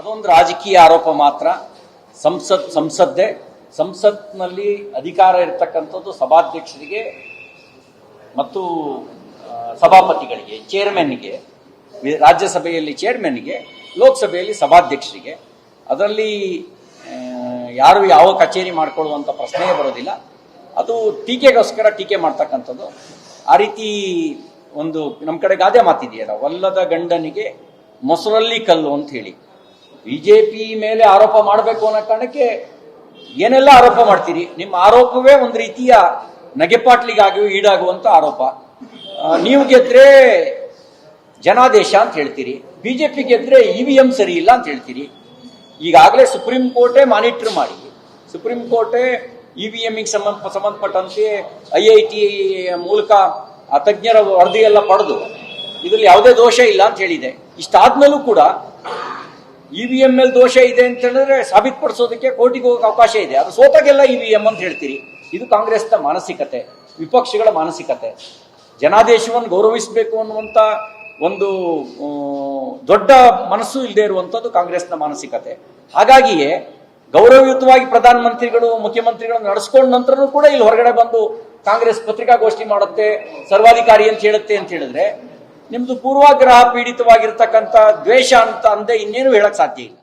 ಅದೊಂದು ರಾಜಕೀಯ ಆರೋಪ ಮಾತ್ರ. ಸಂಸತ್, ಸಂಸದ್ದೆ. ಸಂಸತ್ನಲ್ಲಿ ಅಧಿಕಾರ ಇರತಕ್ಕಂಥದ್ದು ಸಭಾಧ್ಯಕ್ಷರಿಗೆ ಮತ್ತು ಸಭಾಪತಿಗಳಿಗೆ ಚೇರ್ಮನ್ಗೆ ರಾಜ್ಯಸಭೆಯಲ್ಲಿ ಚೇರ್ಮನ್ಗೆ ಲೋಕಸಭೆಯಲ್ಲಿ ಸಭಾಧ್ಯಕ್ಷರಿಗೆ. ಅದರಲ್ಲಿ ಯಾರು ಯಾವ ಕಚೇರಿ ಮಾಡಿಕೊಳ್ಳುವಂಥ ಪ್ರಶ್ನೆಯೇ ಬರೋದಿಲ್ಲ. ಅದು ಟೀಕೆಗೋಸ್ಕರ ಟೀಕೆ ಮಾಡ್ತಕ್ಕಂಥದ್ದು. ಆ ರೀತಿ ಒಂದು ನಮ್ಮ ಕಡೆ ಗಾದೆ ಮಾತಿದೆಯಲ್ಲ ಒಲ್ಲದ ಗಂಡನಿಗೆ ಮೊಸರಲ್ಲಿ ಕಲ್ಲು ಅಂತ ಹೇಳಿ. ಬಿಜೆಪಿ ಮೇಲೆ ಆರೋಪ ಮಾಡಬೇಕು ಅನ್ನೋ ಕಾರಣಕ್ಕೆ ಏನೆಲ್ಲ ಆರೋಪ ಮಾಡ್ತೀರಿ? ನಿಮ್ಮ ಆರೋಪವೇ ಒಂದು ರೀತಿಯ ನಗೆಪಾಟ್ಲಿಗಾಗಿ ಈಡಾಗುವಂತ ಆರೋಪ. ನೀವು ಗೆದ್ರೆ ಜನಾದೇಶ ಅಂತ ಹೇಳ್ತೀರಿ. ಬಿಜೆಪಿ ಗೆದ್ರೆ ಇ ವಿ ಎಂ ಸರಿ ಇಲ್ಲ ಅಂತ ಹೇಳ್ತೀರಿ. ಈಗಾಗಲೇ ಸುಪ್ರೀಂ ಕೋರ್ಟೇ ಮಾನಿಟರ್ ಮಾಡಿ. ಸುಪ್ರೀಂ ಕೋರ್ಟೇ ಇ ವಿ ಎಂಗೆ ಸಂಬಂಧ ಸಂಬಂಧಪಟ್ಟಂತೆ ಐ ಐ ಟಿ ಮೂಲಕ ಆ ತಜ್ಞರ ವರದಿಯೆಲ್ಲ ಪಡೆದು, ಇದರಲ್ಲಿ ಯಾವುದೇ ದೋಷ ಇಲ್ಲ ಅಂತ ಹೇಳಿದೆ. ಇಷ್ಟಾದ್ಮೇಲೂ ಕೂಡ ಇ ವಿ ಎಂ ಎಲ್ ದೋಷ ಇದೆ ಅಂತ ಹೇಳಿದ್ರೆ ಸಾಬೀತುಪಡಿಸೋದಕ್ಕೆ ಕೋರ್ಟಿಗೆ ಹೋಗಕ್ಕೆ ಅವಕಾಶ ಇದೆ. ಅದು ಸೋತಾಗೆಲ್ಲ ಇ ವಿ ಎಂ ಅಂತ ಹೇಳ್ತೀರಿ. ಇದು ಕಾಂಗ್ರೆಸ್ನ ಮಾನಸಿಕತೆ, ವಿಪಕ್ಷಗಳ ಮಾನಸಿಕತೆ. ಜನಾದೇಶವನ್ನು ಗೌರವಿಸಬೇಕು ಅನ್ನುವಂಥ ಒಂದು ದೊಡ್ಡ ಮನಸ್ಸು ಇಲ್ಲದೆ ಇರುವಂಥದ್ದು ಕಾಂಗ್ರೆಸ್ನ ಮಾನಸಿಕತೆ. ಹಾಗಾಗಿಯೇ ಗೌರವಯುತವಾಗಿ ಪ್ರಧಾನಮಂತ್ರಿಗಳು ಮುಖ್ಯಮಂತ್ರಿಗಳನ್ನು ನಡೆಸ್ಕೊಂಡ ನಂತರನೂ ಕೂಡ ಇಲ್ಲಿ ಹೊರಗಡೆ ಬಂದು ಕಾಂಗ್ರೆಸ್ ಪತ್ರಿಕಾಗೋಷ್ಠಿ ಮಾಡುತ್ತೆ, ಸರ್ವಾಧಿಕಾರಿ ಅಂತ ಹೇಳುತ್ತೆ ಅಂತ ಹೇಳಿದ್ರೆ ನಿಮ್ದು ಪೂರ್ವಾಗ್ರಹ ಪೀಡಿತವಾಗಿರ್ತಕ್ಕಂಥ ದ್ವೇಷ ಅಂತ ಅಂದೆ ಇನ್ನೇನು ಹೇಳಕ್ ಸಾಧ್ಯ ಇಲ್ಲ.